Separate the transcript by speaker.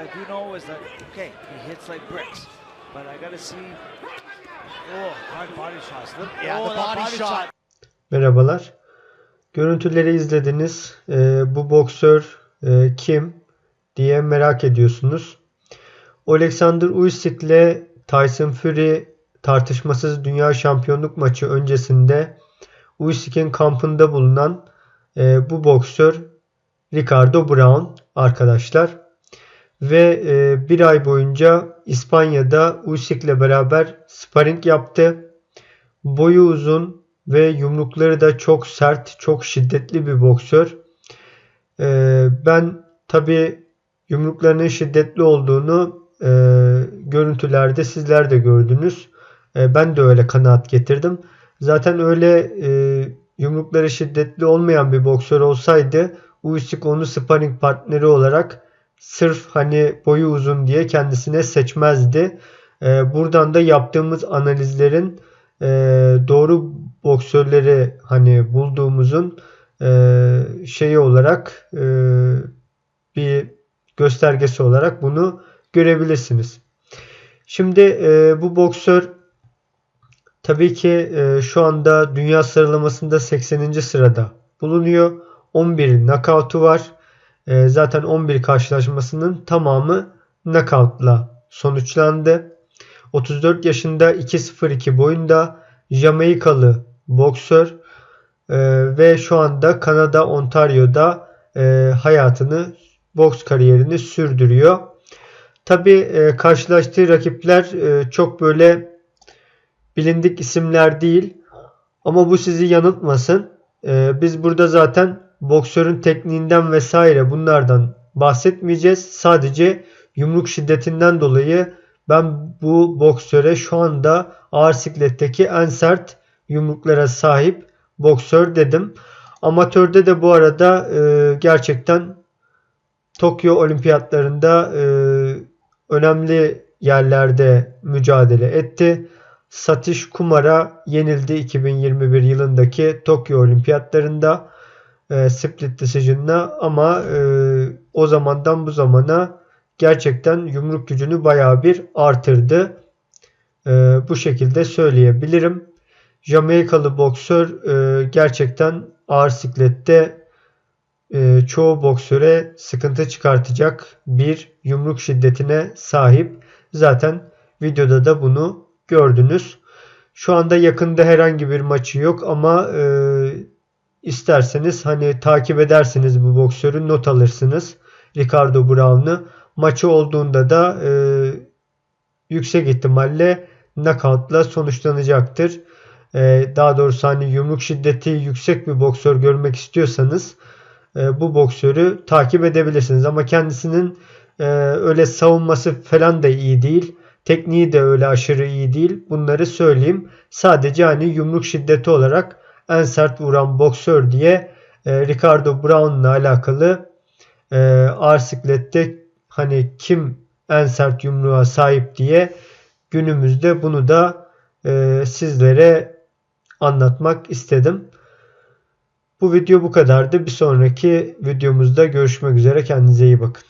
Speaker 1: I do know is that, okay, he hits like bricks, but I gotta see. Oh, hard body shots. Look,
Speaker 2: yeah,
Speaker 1: oh,
Speaker 2: the
Speaker 1: body,
Speaker 2: body shot.
Speaker 3: Merhabalar. Görüntüleri izlediniz. Ee, bu boksör e, kim diye merak ediyorsunuz. Alexander Usyk ile Tyson Fury tartışmasız dünya şampiyonluk maçı öncesinde Usyk'in kampında bulunan e, bu boksör Ricardo Brown arkadaşlar. Ve e, bir ay boyunca İspanya'da Usyk ile beraber sparring yaptı. Boyu uzun ve yumrukları da çok sert, çok şiddetli bir boksör. Ee, ben tabi yumruklarının şiddetli olduğunu e, görüntülerde sizler de gördünüz. E, ben de öyle kanaat getirdim. Zaten öyle e, yumrukları şiddetli olmayan bir boksör olsaydı Usyk onu sparring partneri olarak sırf hani boyu uzun diye kendisine seçmezdi. E, buradan da yaptığımız analizlerin e, doğru boksörleri hani bulduğumuzun e, şeyi olarak e, bir göstergesi olarak bunu görebilirsiniz. Şimdi e, bu boksör tabii ki e, şu anda dünya sıralamasında 80. sırada bulunuyor. 11 knockout'u var. E, zaten 11 karşılaşmasının tamamı knockout'la sonuçlandı. 34 yaşında 2.02 boyunda Jamaikalı boksör e, ve şu anda Kanada Ontario'da e, hayatını boks kariyerini sürdürüyor. Tabi karşılaştığı rakipler çok böyle bilindik isimler değil ama bu sizi yanıltmasın. Biz burada zaten boksörün tekniğinden vesaire bunlardan bahsetmeyeceğiz. Sadece yumruk şiddetinden dolayı ben bu boksöre şu anda ağır sikletteki en sert yumruklara sahip boksör dedim. Amatörde de bu arada e, gerçekten Tokyo Olimpiyatlarında e, önemli yerlerde mücadele etti. Satish Kumar'a yenildi 2021 yılındaki Tokyo Olimpiyatlarında e, split decision'la ama e, o zamandan bu zamana gerçekten yumruk gücünü bayağı bir artırdı. E, bu şekilde söyleyebilirim. Jamaikalı boksör e, gerçekten ağır siklette e, çoğu boksöre sıkıntı çıkartacak bir yumruk şiddetine sahip. Zaten videoda da bunu gördünüz. Şu anda yakında herhangi bir maçı yok ama e, isterseniz hani takip edersiniz bu boksörü not alırsınız. Ricardo Brown'u. Maçı olduğunda da e, yüksek ihtimalle knockout'la sonuçlanacaktır. E, daha doğrusu hani yumruk şiddeti yüksek bir boksör görmek istiyorsanız e, bu boksörü takip edebilirsiniz. Ama kendisinin e, öyle savunması falan da iyi değil. Tekniği de öyle aşırı iyi değil. Bunları söyleyeyim. Sadece hani yumruk şiddeti olarak en sert vuran boksör diye e, Ricardo Brown'la alakalı e, ağır siklette hani kim en sert yumruğa sahip diye günümüzde bunu da e, sizlere anlatmak istedim. Bu video bu kadardı. Bir sonraki videomuzda görüşmek üzere. Kendinize iyi bakın.